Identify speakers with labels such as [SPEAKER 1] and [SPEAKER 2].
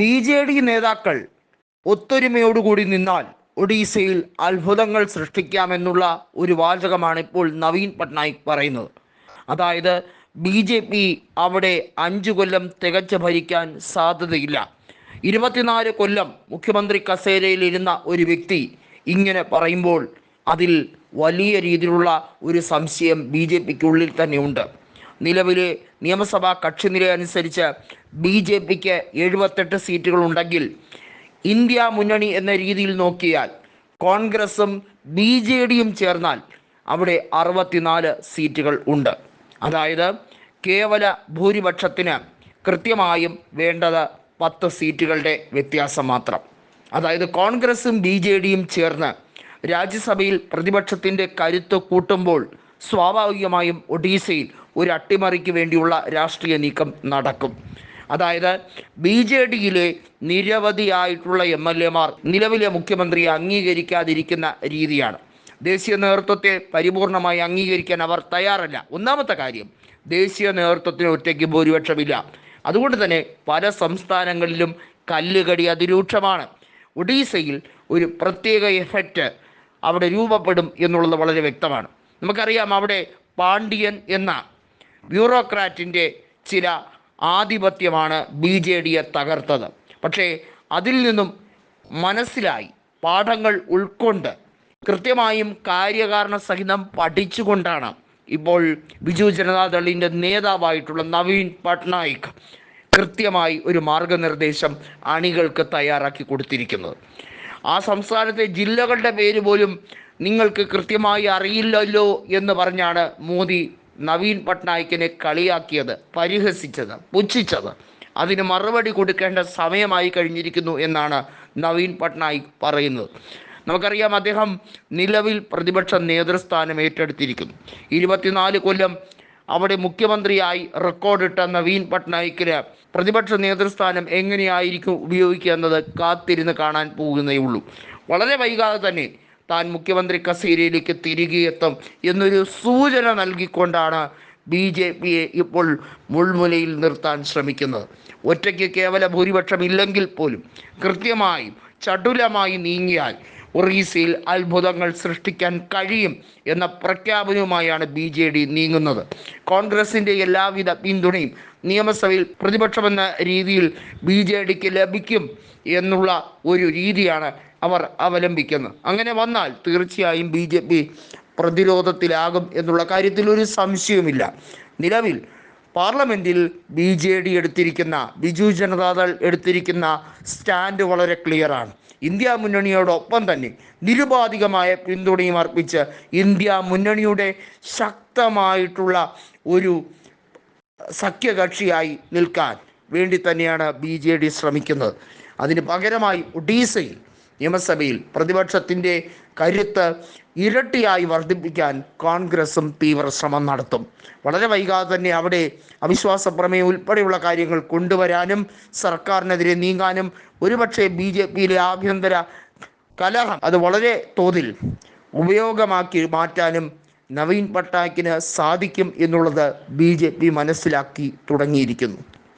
[SPEAKER 1] B J D നേതാക്കൾ ഒത്തൊരുമയോടുകൂടി നിന്നാൽ ഒഡീസയിൽ അത്ഭുതങ്ങൾ സൃഷ്ടിക്കാമെന്നുള്ള ഒരു വാചകമാണ് ഇപ്പോൾ നവീൻ പട്നായിക് പറയുന്നത്. അതായത് ബി ജെ പി അവിടെ അഞ്ചു കൊല്ലം തികച്ചു ഭരിക്കാൻ സാധ്യതയില്ല. ഇരുപത്തിനാല് കൊല്ലം മുഖ്യമന്ത്രി കസേരയിൽ ഇരുന്ന ഒരു വ്യക്തി ഇങ്ങനെ പറയുമ്പോൾ അതിൽ വലിയ രീതിയിലുള്ള ഒരു സംശയം ബി ജെ പിക്കുള്ളിൽ തന്നെയുണ്ട്. നിലവിലെ നിയമസഭാ കക്ഷിനിര അനുസരിച്ച് ബി ജെ പിക്ക് എഴുപത്തെട്ട് സീറ്റുകളുണ്ടെങ്കിൽ ഇന്ത്യ മുന്നണി എന്ന രീതിയിൽ നോക്കിയാൽ കോൺഗ്രസും ബി ജെ ഡിയും ചേർന്നാൽ അവിടെ അറുപത്തിനാല് സീറ്റുകൾ ഉണ്ട്. അതായത് കേവല ഭൂരിപക്ഷത്തിന് കൃത്യമായും വേണ്ടത് പത്ത് സീറ്റുകളുടെ വ്യത്യാസം മാത്രം. അതായത് കോൺഗ്രസും ബി ജെ ഡിയും ചേർന്ന് രാജ്യസഭയിൽ പ്രതിപക്ഷത്തിന്റെ കരുത്ത് കൂട്ടുമ്പോൾ സ്വാഭാവികമായും ഒഡീസയിൽ ഒരു അട്ടിമറിക്ക് വേണ്ടിയുള്ള രാഷ്ട്രീയ നീക്കം നടക്കും. അതായത് ബി ജെ ഡിയിലെ നിരവധിയായിട്ടുള്ള എം എൽ എമാർ നിലവിലെ മുഖ്യമന്ത്രിയെ അംഗീകരിക്കാതിരിക്കുന്ന രീതിയാണ്. ദേശീയ നേതൃത്വത്തെ പരിപൂർണമായി അംഗീകരിക്കാൻ അവർ തയ്യാറല്ല. ഒന്നാമത്തെ കാര്യം ദേശീയ നേതൃത്വത്തിന് ഒറ്റയ്ക്ക് ഭൂരിപക്ഷമില്ല. അതുകൊണ്ട് തന്നെ പല സംസ്ഥാനങ്ങളിലും കല്ലുകടി അതിരൂക്ഷമാണ്. ഒഡീസയിൽ ഒരു പ്രത്യേക എഫക്റ്റ് അവിടെ രൂപപ്പെടും എന്നുള്ളത് വളരെ വ്യക്തമാണ്. നമുക്കറിയാം അവിടെ പാണ്ഡ്യൻ എന്ന ബ്യൂറോക്രാറ്റിന്റെ ചില ആധിപത്യമാണ് ബി ജെ ഡിയെ തകർത്തത്. പക്ഷേ അതിൽ നിന്നും മനസ്സിലായി പാഠങ്ങൾ ഉൾക്കൊണ്ട് കൃത്യമായും കാര്യകാരണ സഹിതം പഠിച്ചുകൊണ്ടാണ് ഇപ്പോൾ ബിജു ജനതാദളിന്റെ നേതാവായിട്ടുള്ള നവീൻ പട്നായിക് കൃത്യമായി ഒരു മാർഗനിർദ്ദേശം അണികൾക്ക് തയ്യാറാക്കി കൊടുത്തിരിക്കുന്നത്. ആ സംസ്ഥാനത്തെ ജില്ലകളുടെ പേര് പോലും നിങ്ങൾക്ക് കൃത്യമായി അറിയില്ലല്ലോ എന്ന് പറഞ്ഞാണ് മോദി നവീൻ പട്നായിക്കിനെ കളിയാക്കിയത് പരിഹസിച്ചത് പുച്ഛിച്ചത്. അതിന് മറുപടി കൊടുക്കേണ്ട സമയമായി കഴിഞ്ഞിരിക്കുന്നു എന്നാണ് നവീൻ പട്നായിക് പറയുന്നത്. നമുക്കറിയാം അദ്ദേഹം നിലവിൽ പ്രതിപക്ഷ നേതൃസ്ഥാനം ഏറ്റെടുത്തിരിക്കുന്നു. ഇരുപത്തിനാല് കൊല്ലം അവിടെ മുഖ്യമന്ത്രിയായി റെക്കോർഡിട്ട നവീൻ പട്നായിക്കിന് പ്രതിപക്ഷ നേതൃസ്ഥാനം എങ്ങനെയായിരിക്കും ഉപയോഗിക്കുക എന്നത് കാത്തിരുന്ന് കാണാൻ പോകുന്നേ ഉള്ളൂ വളരെ വൈകാതെ തന്നെ താൻ മുഖ്യമന്ത്രി കസേരയിലേക്ക് തിരികെ എത്തും എന്നൊരു സൂചന നൽകിക്കൊണ്ടാണ് ബി ജെ പിയെ ഇപ്പോൾ മുൾമുനയിൽ നിർത്താൻ ശ്രമിക്കുന്നത്. ഒറ്റയ്ക്ക് കേവല ഭൂരിപക്ഷം ഇല്ലെങ്കിൽ പോലും കൃത്യമായും ചടുലമായി നീങ്ങിയാൽ ഒറീസയിൽ അത്ഭുതങ്ങൾ സൃഷ്ടിക്കാൻ കഴിയും എന്ന പ്രഖ്യാപനവുമായാണ് ബി ജെ ഡി നീങ്ങുന്നത്. കോൺഗ്രസിന്റെ എല്ലാവിധ പിന്തുണയും നിയമസഭയിൽ പ്രതിപക്ഷമെന്ന രീതിയിൽ ബി ജെ ഡിക്ക് ലഭിക്കും എന്നുള്ള ഒരു രീതിയാണ് അവർ അവലംബിക്കുന്നത്. അങ്ങനെ വന്നാൽ തീർച്ചയായും ബി ജെ പി പ്രതിരോധത്തിലാകും എന്നുള്ള കാര്യത്തിൽ ഒരു സംശയവുമില്ല. നിലവിൽ പാർലമെന്റിൽ ബി ജെ ഡി എടുത്തിരിക്കുന്ന ബിജു ജനതാദൾ എടുത്തിരിക്കുന്ന സ്റ്റാൻഡ് വളരെ ക്ലിയറാണ്. ഇന്ത്യ മുന്നണിയോടൊപ്പം തന്നെ നിരുപാധികമായ പിന്തുണയും അർപ്പിച്ച് ഇന്ത്യ മുന്നണിയുടെ ശക്തമായിട്ടുള്ള ഒരു സഖ്യകക്ഷിയായി നിൽക്കാൻ വേണ്ടി തന്നെയാണ് ബി ജെ ഡി ശ്രമിക്കുന്നത്. അതിന് പകരമായി ഒഡീസയിൽ നിയമസഭയിൽ പ്രതിപക്ഷത്തിന്റെ കരുത്ത് ഇരട്ടിയായി വർദ്ധിപ്പിക്കാൻ കോൺഗ്രസും തീവ്ര ശ്രമം നടത്തും. വളരെ വൈകാതെ തന്നെ അവിടെ അവിശ്വാസ പ്രമേയം ഉൾപ്പെടെയുള്ള കാര്യങ്ങൾ കൊണ്ടുവരാനും സർക്കാരിനെതിരെ നീങ്ങാനും ഒരുപക്ഷെ ബി ജെ പിയിലെ ആഭ്യന്തര കലഹം അത് വളരെ തോതിൽ ഉപയോഗമാക്കി മാറ്റാനും നവീൻ പട്നായിക്കിന് സാധിക്കും എന്നുള്ളത് ബി ജെ പി മനസ്സിലാക്കി തുടങ്ങിയിരിക്കുന്നു.